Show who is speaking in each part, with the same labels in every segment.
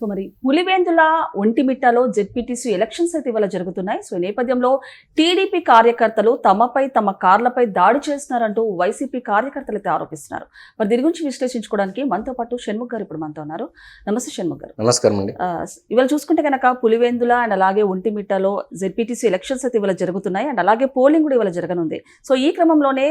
Speaker 1: So మరి Pulivendula ఒంటిమిట్టలో ZPTC elections అయితే ఇవాళ జరుగుతున్నాయి. సో ఈ నేపథ్యంలో టీడీపీ కార్యకర్తలు తమపై తమ కార్లపై దాడి చేస్తున్నారంటూ వైసీపీ కార్యకర్తలు అయితే ఆరోపిస్తున్నారు. మరి దీని గురించి విశ్లేషించుకోవడానికి మనతో పాటు షణ్ముఖ్ గారు ఇప్పుడు మనతో ఉన్నారు. నమస్తే షణ్ముఖ్ గారు.
Speaker 2: నమస్కారం అండి.
Speaker 1: ఇవాళ చూసుకుంటే కనుక పులివెందుల అండ్ అలాగే ఒంటిమిట్టలో జెడ్పీటీసీ ఎలక్షన్స్ అయితే ఇవాళ జరుగుతున్నాయి అండ్ అలాగే పోలింగ్ కూడా ఇవాళ జరగనుంది. సో ఈ క్రమంలోనే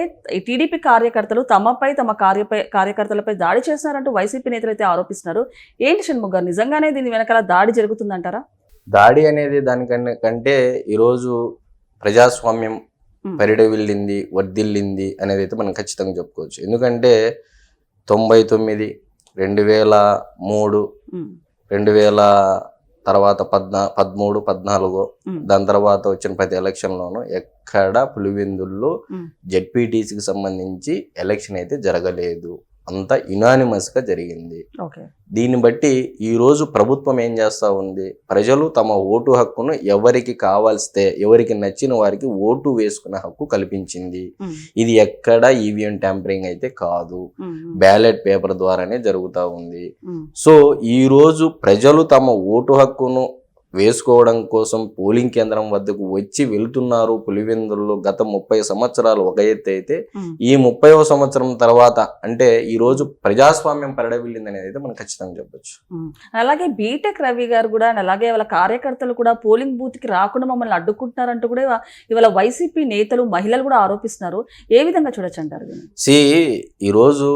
Speaker 1: టీడీపీ కార్యకర్తలు తమపై తమ కార్యపై కార్యకర్తలపై దాడి చేస్తున్నారంటూ వైసీపీ నేతలు అయితే ఆరోపిస్తున్నారు. ఏంటి షణ్ముఖ్ గారు నిజంగానే దీని వెనకాల దాడి జరుగుతుందంటారా?
Speaker 2: దాడి అనేది దానికంటే కంటే ఈరోజు ప్రజాస్వామ్యం. పరిడవిల్లింది వర్ధిల్లింది అనేది అయితే మనం ఖచ్చితంగా చెప్పుకోవచ్చు. ఎందుకంటే తొంభై తొమ్మిది రెండు వేల మూడు రెండు వేల తర్వాత పద్నా పదమూడు పద్నాలుగు దాని తర్వాత వచ్చిన ప్రతి ఎలక్షన్లోనూ ఎక్కడ పులివెందుల్లో జెడ్పీటీసీకి సంబంధించి ఎలక్షన్ అయితే జరగలేదు. అంతా యునానిమస్గా జరిగింది దీన్ని బట్టి ఈ రోజు ప్రభుత్వం ఏం చేస్తా ఉంది? ప్రజలు తమ ఓటు హక్కును ఎవరికి కావాల్స్తే ఎవరికి నచ్చిన వారికి ఓటు వేసుకునే హక్కు కల్పించింది. ఇది ఎక్కడ ఈవీఎం ట్యాంపరింగ్ అయితే కాదు. బ్యాలెట్ పేపర్ ద్వారానే జరుగుతూ ఉంది. సో ఈ రోజు ప్రజలు తమ ఓటు హక్కును వేసుకోవడం కోసం పోలింగ్ కేంద్రం వద్దకు వచ్చి వెళ్తున్నారు పులివెందుల్లో గత ముప్పై సంవత్సరాలు ఒక ఎత్తు అయితే. ఈ ముప్పైవ సంవత్సరం తర్వాత అంటే ఈ రోజు ప్రజాస్వామ్యం పరిడవిల్లింది అనేది అయితే మనం ఖచ్చితంగా చెప్పొచ్చు.
Speaker 1: అలాగే బీటెక్ రవి గారు కూడా అలాగే వాళ్ళ కార్యకర్తలు కూడా పోలింగ్ బూత్కి రాకుండా మమ్మల్ని అడ్డుకుంటున్నారంటూ కూడా ఇవా- ఇవాళ వైసీపీ నేతలు మహిళలు కూడా ఆరోపిస్తున్నారు ఏ విధంగా చూడొచ్చు అంటారు?
Speaker 2: సి ఈరోజు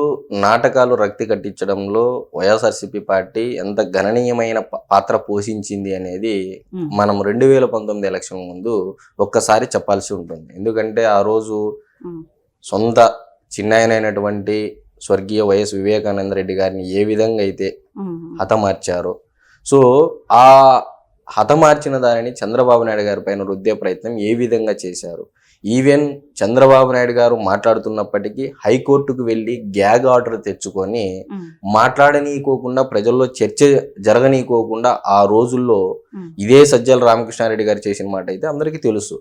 Speaker 2: నాటకాలు రక్తి కట్టించడంలో వైఎస్ఆర్సీపీ పార్టీ ఎంత గణనీయమైన పాత్ర పోషించింది అనేది
Speaker 1: ఉమ్,
Speaker 2: మనం రెండు వేల పంతొమ్మిది ఎలక్షన్ ముందు ఒక్కసారి చెప్పాల్సి ఉంటుంది. ఎందుకంటే ఆ రోజు సొంత చిన్నాయనైనటువంటి స్వర్గీయ వైఎస్ వివేకానంద రెడ్డి గారిని ఏ విధంగా అయితే హతమార్చారు. సో ఆ హతమార్చిన దానిని చంద్రబాబు నాయుడు గారి పైన రుద్దే ప్రయత్నం ఏ విధంగా చేశారు? ఈవెన్ చంద్రబాబు నాయుడు గారు మాట్లాడుతున్నప్పటికీ హైకోర్టుకు వెళ్ళి గ్యాగ్ ఆర్డర్ తెచ్చుకొని
Speaker 1: ఉమ్,
Speaker 2: మాట్లాడనీయకోకుండా ప్రజల్లో చర్చ జరగనీయకోకుండా ఆ రోజుల్లో ఇదే సజ్జల రామకృష్ణారెడ్డి గారు చేసిన మాట అయితే అందరికీ తెలుసు.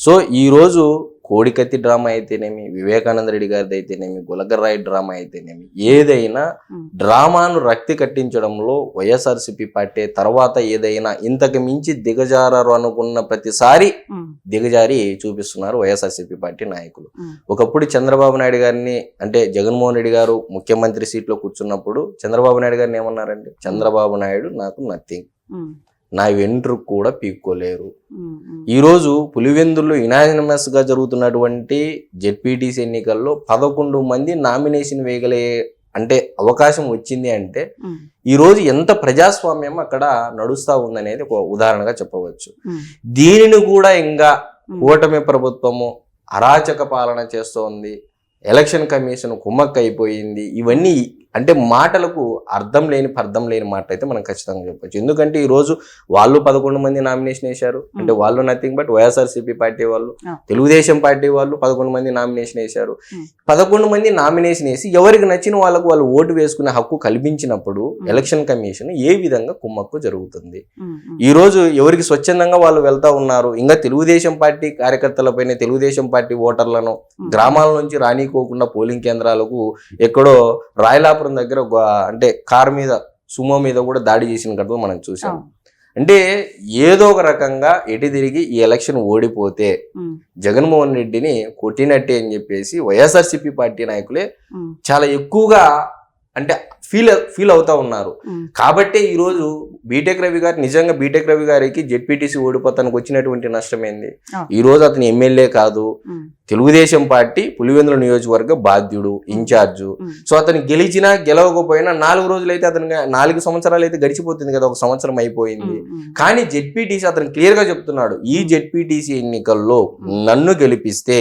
Speaker 2: సో ఈ రోజు కోడికత్తి డ్రామా అయితేనేమి వివేకానంద రెడ్డి గారిది అయితేనేమి గులగర్రాయి డ్రామా అయితేనేమి ఏదైనా డ్రామాను రక్తి కట్టించడంలో వైఎస్ఆర్సీపీ పార్టీ తర్వాత ఏదైనా ఇంతకు మించి దిగజారారు అనుకున్న ప్రతిసారి దిగజారి చూపిస్తున్నారు వైఎస్ఆర్సీపీ పార్టీ నాయకులు. ఒకప్పుడు చంద్రబాబు నాయుడు గారిని అంటే జగన్మోహన్ రెడ్డి గారు ముఖ్యమంత్రి సీట్లో కూర్చున్నప్పుడు చంద్రబాబు నాయుడు గారిని ఏమన్నారండి? చంద్రబాబు నాయుడు నాకు నథింగ్. నా వెంట్రుకు కూడా పీక్కోలేరు.
Speaker 1: ఉమ్, ఉమ్,
Speaker 2: ఈ రోజు పులివెందుల్లో గా జరుగుతున్నటువంటి జెడ్పీటీసీ ఎన్నికల్లో పదకొండు మంది నామినేషన్ వేయగలే అంటే అవకాశం వచ్చింది అంటే
Speaker 1: ఉమ్,
Speaker 2: ఈ రోజు ఎంత ప్రజాస్వామ్యం అక్కడ నడుస్తా ఉందనేది ఒక ఉదాహరణగా చెప్పవచ్చు. దీనిని కూడా ఇంకా కూటమి ప్రభుత్వము అరాచక పాలన చేస్తోంది. ఎలక్షన్ కమిషన్ కుమ్మక్క అయిపోయింది ఇవన్నీ అంటే మాటలకు అర్థం లేని అర్థం లేని మాట అయితే మనం ఖచ్చితంగా చెప్పొచ్చు ఎందుకంటే ఈ రోజు వాళ్ళు పదకొండు మంది నామినేషన్ వేశారు అంటే. వాళ్ళు నథింగ్ బట్ వైఎస్ఆర్సీపీ పార్టీ వాళ్ళు. తెలుగుదేశం పార్టీ వాళ్ళు పదకొండు మంది నామినేషన్ వేశారు. పదకొండు మంది నామినేషన్ వేసి ఎవరికి నచ్చిన వాళ్ళకు వాళ్ళు ఓటు వేసుకునే హక్కు కల్పించినప్పుడు. ఎలక్షన్ కమిషన్ ఏ విధంగా కుమ్మక్కు జరుగుతుంది ఈ రోజు ఎవరికి స్వచ్ఛందంగా వాళ్ళు వెళ్తా ఉన్నారు ఇంకా తెలుగుదేశం పార్టీ కార్యకర్తలపైన తెలుగుదేశం పార్టీ ఓటర్లను గ్రామాల నుంచి రానికోకుండా పోలింగ్ కేంద్రాలకు ఎక్కడో రాయలాపురం దగ్గర అంటే కార్ మీద సుమో మీద కూడా దాడి చేసిన ఘటన మనం చూసాం. అంటే ఏదో ఒక రకంగా ఎటు తిరిగి ఈ ఎలక్షన్ ఓడిపోతే జగన్మోహన్ రెడ్డిని కొట్టినట్టే అని చెప్పేసి వైఎస్ఆర్సీపీ పార్టీ నాయకులే చాలా ఎక్కువగా అంటే ఫీల్ ఫీల్ అవుతా ఉన్నారు. కాబట్టే ఈరోజు బీటెక్ రవి గారు నిజంగా బీటెక్ రవి గారికి జెడ్పీటీసీ ఓడిపోతానికి వచ్చినటువంటి నష్టం ఏంది
Speaker 1: ఆ.
Speaker 2: ఈ రోజు అతను ఎమ్మెల్యే కాదు. తెలుగుదేశం పార్టీ పులివెందుల నియోజకవర్గ బాధ్యుడు ఇన్ఛార్జు. సో అతను గెలిచినా గెలవకపోయినా నాలుగు రోజులు అయితే అతను నాలుగు సంవత్సరాలు అయితే గడిచిపోతుంది కదా ఒక సంవత్సరం అయిపోయింది. కానీ జెడ్పీటీసీ అతను క్లియర్గా చెప్తున్నాడు. ఈ జెడ్పీటీసీ ఎన్నికల్లో నన్ను గెలిపిస్తే.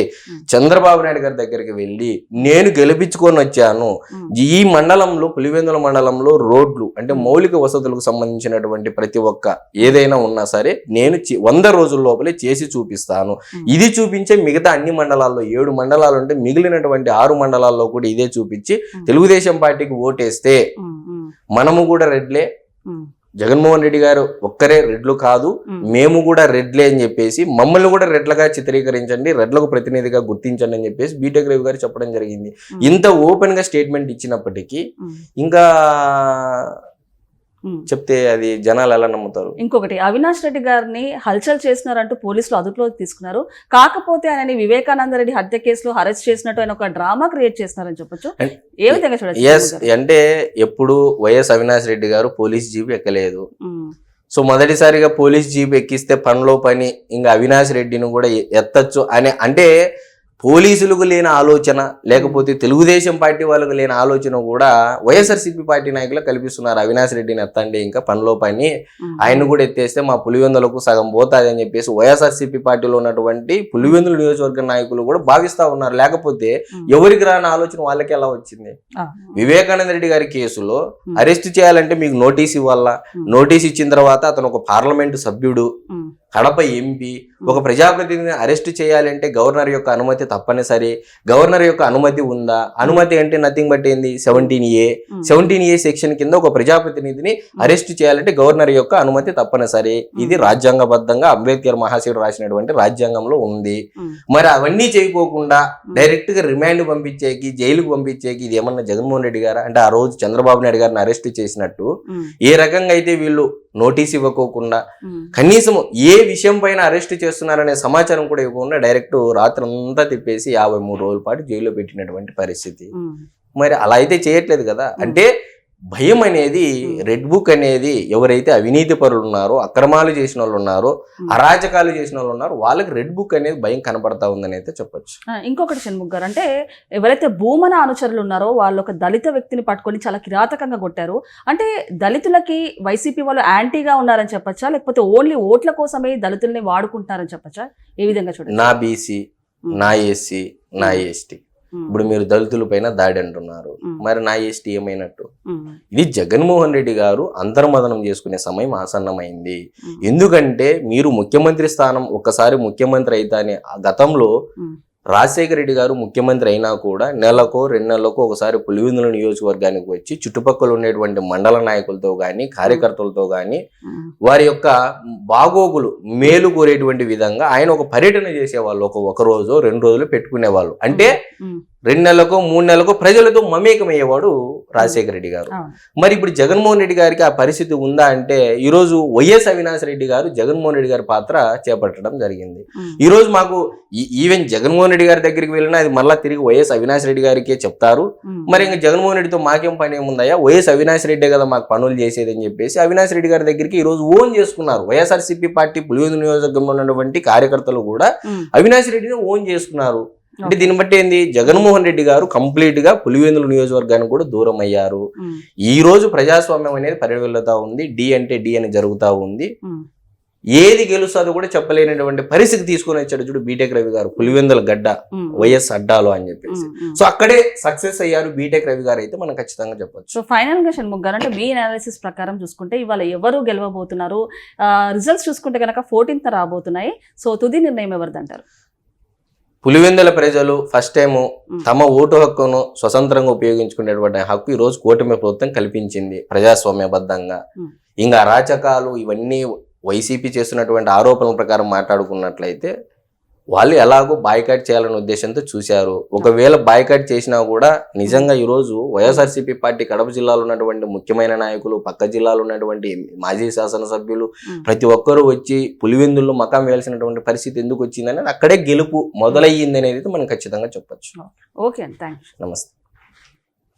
Speaker 2: చంద్రబాబు నాయుడు గారి దగ్గరికి వెళ్ళి నేను గెలిపించుకొని వచ్చాను. ఈ మండలంలో పులివెందుల మండలంలో రోడ్లు అంటే మౌలిక వసతులకు సంబంధించినటువంటి ప్రతి ఒక్క ఏదైనా ఉన్నా సరే నేను వంద రోజుల లోపలే చేసి చూపిస్తాను. ఇది చూపించే మిగతా అన్ని మండలాల్లో ఏడు మండలాలు ఉంటే మిగిలినటువంటి ఆరు మండలాల్లో కూడా ఇదే చూపించి తెలుగుదేశం పార్టీకి ఓటేస్తే మనము కూడా రెడ్లే. జగన్మోహన్ రెడ్డి గారు ఒక్కరే రెడ్లు కాదు మేము. కూడా రెడ్లే అని చెప్పేసి మమ్మల్ని కూడా రెడ్లగా చిత్రీకరించండి రెడ్లకు ప్రతినిధిగా గుర్తించండి అని చెప్పేసి బీటెక్ రవి గారు చెప్పడం జరిగింది. ఇంత ఓపెన్గా స్టేట్మెంట్ ఇచ్చినప్పటికీ ఇంకా. చెప్తే అది జనాలు ఎలా నమ్ముతారు?
Speaker 1: ఇంకొకటి అవినాష్ రెడ్డి గారిని హల్చల్ చేసినారంటూ పోలీసులు అదుపులోకి తీసుకున్నారు. కాకపోతే ఆయనని వివేకానంద రెడ్డి హత్య కేసులో అరెస్ట్ చేసినట్టు ఆయన ఒక డ్రామా క్రియేట్ చేస్తున్నారని చెప్పొచ్చు. ఏ విధంగా
Speaker 2: ఎస్ అంటే ఎప్పుడు వైఎస్ అవినాష్ రెడ్డి గారు పోలీస్ జీప్ ఎక్కలేదు. సో మొదటిసారిగా పోలీస్ జీప్ ఎక్కిస్తే పనిలో పని ఇంకా అవినాష్ రెడ్డిని కూడా ఎత్తచ్చు అనే అంటే పోలీసులకు లేని ఆలోచన లేకపోతే తెలుగుదేశం పార్టీ వాళ్ళకు లేని ఆలోచన కూడా వైఎస్ఆర్సీపీ పార్టీ నాయకులు కల్పిస్తున్నారు. అవినాష్ రెడ్డిని ఎత్తండి ఇంకా పనిలో పని ఆయన కూడా ఎత్తేస్తే మా పులివెందులకు సగం పోతాది అని చెప్పేసి వైఎస్ఆర్సీపీ పార్టీలో ఉన్నటువంటి పులివెందుల నియోజకవర్గ నాయకులు కూడా భావిస్తా ఉన్నారు. లేకపోతే ఎవరికి రాని ఆలోచన వాళ్ళకి ఎలా వచ్చింది? వివేకానంద రెడ్డి గారి కేసులో అరెస్ట్ చేయాలంటే మీకు నోటీస్ ఇవ్వాలా? నోటీస్ ఇచ్చిన తర్వాత అతను ఒక పార్లమెంటు సభ్యుడు. కడప ఎంపీ ఒక ప్రజాప్రతినిధిని అరెస్ట్ చేయాలంటే గవర్నర్ యొక్క అనుమతి తప్పనిసరి. గవర్నర్ యొక్క అనుమతి ఉందా? అనుమతి అంటే నథింగ్ బట్ ఏంది? Seventeen A seventeen A section కింద ఒక ప్రజాప్రతినిధిని అరెస్ట్ చేయాలంటే గవర్నర్ యొక్క అనుమతి తప్పనిసరి. ఇది రాజ్యాంగబద్ధంగా అంబేద్కర్ మహాశివుడు రాసినటువంటి రాజ్యాంగంలో ఉంది. మరి అవన్నీ చేయకోకుండా డైరెక్ట్గా రిమాండ్ పంపించేకి జైలుకు పంపించేకి ఇది ఏమన్నా జగన్మోహన్ రెడ్డి గారా? అంటే ఆ రోజు చంద్రబాబు నాయుడు గారిని అరెస్ట్ చేసినట్టు ఏ రకంగా అయితే వీళ్ళు నోటీస్ ఇవ్వకోకుండా కనీసం ఏ విషయం పైన అరెస్ట్ చేస్తున్నారనే సమాచారం కూడా ఇవ్వకుండా డైరెక్ట్ రాత్రి అంతా తిప్పేసి యాభై మూడు రోజుల పాటు జైల్లో పెట్టినటువంటి పరిస్థితి. మరి అలా అయితే చేయట్లేదు కదా. అంటే భయం అనేది రెడ్ బుక్ అనేది ఎవరైతే అవినీతి పరులు ఉన్నారో అక్రమాలు చేసిన వాళ్ళు ఉన్నారో
Speaker 1: ఉమ్.
Speaker 2: అరాచకాలు చేసిన వాళ్ళు ఉన్నారో వాళ్ళకి రెడ్ బుక్ అనేది భయం కనపడతా ఉందని అయితే చెప్పొచ్చు.
Speaker 1: ఇంకొకటి షణ్ముఖ్ గారు అంటే ఎవరైతే భూమన అనుచరులు ఉన్నారో వాళ్ళు ఒక దళిత వ్యక్తిని పట్టుకొని చాలా కిరాతకంగా కొట్టారు. అంటే దళితులకి వైసీపీ వాళ్ళు యాంటీగా ఉన్నారని చెప్పచ్చా? లేకపోతే ఓన్లీ ఓట్ల కోసమే దళితుల్ని వాడుకుంటున్నారని చెప్పచ్చా? ఏ విధంగా చూడండి?
Speaker 2: నా బీసీ నా ఎస్సీ నా ఎస్టీ ఇప్పుడు మీరు దళితుల పైన దాడి అంటున్నారు. మరి నా ఎస్టీ ఏమైనట్టు? ఇది జగన్మోహన్ రెడ్డి గారు అంతర్మదనం చేసుకునే సమయం ఆసన్నమైంది. ఎందుకంటే మీరు ముఖ్యమంత్రి స్థానం ఒక్కసారి ముఖ్యమంత్రి అయితేనే గతంలో రాజశేఖర రెడ్డి గారు ముఖ్యమంత్రి అయినా కూడా నెలకో రెండు నెలలకో ఒకసారి పులివెందుల నియోజకవర్గానికి వచ్చి చుట్టుపక్కల ఉండేటువంటి మండల నాయకులతో కానీ కార్యకర్తలతో కానీ వారి యొక్క బాగోగులు మేలు కోరేటువంటి విధంగా ఆయన ఒక పర్యటన చేసేవాళ్ళు. ఒక ఒక రోజు రెండు రోజులు పెట్టుకునేవాళ్ళు. అంటే రెండు నెలలకు మూడు నెలలకు ప్రజలతో మమేకమయ్యేవాడు రాజశేఖర రెడ్డి గారు. మరి ఇప్పుడు జగన్మోహన్ రెడ్డి గారికి ఆ పరిస్థితి ఉందా అంటే ఈ రోజు వైఎస్ అవినాష్ రెడ్డి గారు జగన్మోహన్ రెడ్డి గారి పాత్ర చేపట్టడం జరిగింది. ఈ రోజు మాకు ఈవెన్ జగన్మోహన్ రెడ్డి గారి దగ్గరికి వెళ్ళినా అది మళ్ళా తిరిగి వైఎస్ అవినాష్ రెడ్డి గారికే చెప్తారు. మరి ఇంకా జగన్మోహన్ రెడ్డితో మాకేం పని ఏముందయ్యా? వైఎస్ అవినాష్ రెడ్డే కదా మాకు పనులు చేసేది అని చెప్పేసి అవినాష్ రెడ్డి గారి దగ్గరికి ఈ రోజు ఓన్ చేసుకున్నారు. వైఎస్ఆర్సీపీ పార్టీ పులివెందు నియోజకవర్గంలో ఉన్నటువంటి కార్యకర్తలు కూడా అవినాష్ రెడ్డిని ఓన్ చేసుకున్నారు. అంటే దీన్ని బట్టి ఏంది? జగన్మోహన్ రెడ్డి గారు కంప్లీట్గా పులివెందుల నియోజకవర్గానికి కూడా దూరం అయ్యారు ఈ రోజు ప్రజాస్వామ్యం అనేది పరివెళ్తా ఉంది. డి అంటే డి అని జరుగుతా ఉంది. ఏది గెలుస్తుందో కూడా చెప్పలేనటువంటి పరిస్థితి తీసుకొని వచ్చాడు చూడు బీటెక్ రవి గారు పులివెందుల గడ్డ వైఎస్ అడ్డాలో అని చెప్పేసి. సో అక్కడే సక్సెస్ అయ్యారు బీటెక్ రవి గారు అయితే మనం ఖచ్చితంగా చెప్పొచ్చు.
Speaker 1: సో ఫైనల్గా షణ్ముఖ్ గారు అంటే మీ అనాలిసిస్ ప్రకారం చూసుకుంటే ఇవాళ ఎవరు గెలవబోతున్నారు? రిజల్ట్స్ చూసుకుంటే కనుక ఫోర్టీన్త్ రాబోతున్నాయి. సో తుది నిర్ణయం ఎవరిది అంటారు
Speaker 2: పులివెందుల ప్రజలు ఫస్ట్ టైం తమ ఓటు హక్కును స్వతంత్రంగా ఉపయోగించుకునేటువంటి హక్కు ఈ రోజు కూటమి ప్రభుత్వం కల్పించింది ప్రజాస్వామ్యబద్ధంగా. ఇంకా అరాచకాలు ఇవన్నీ వైసీపీ చేస్తున్నటువంటి ఆరోపణల ప్రకారం మాట్లాడుకున్నట్లయితే వాళ్ళు ఎలాగో బాయ్కాట్ చేయాలనే ఉద్దేశంతో చూశారు. ఒకవేళ బాయ్కాట్ చేసినా కూడా నిజంగా ఈరోజు వైఎస్ఆర్సీపీ పార్టీ కడప జిల్లాలో ఉన్నటువంటి ముఖ్యమైన నాయకులు పక్క జిల్లాలో ఉన్నటువంటి మాజీ శాసనసభ్యులు. ప్రతి ఒక్కరూ వచ్చి పులివెందుల్లో మకాం వేయాల్సినటువంటి పరిస్థితి ఎందుకు వచ్చిందని అక్కడే గెలుపు మొదలయ్యింది అనేది మనం ఖచ్చితంగా చెప్పొచ్చు.
Speaker 1: ఓకే
Speaker 2: నమస్తే.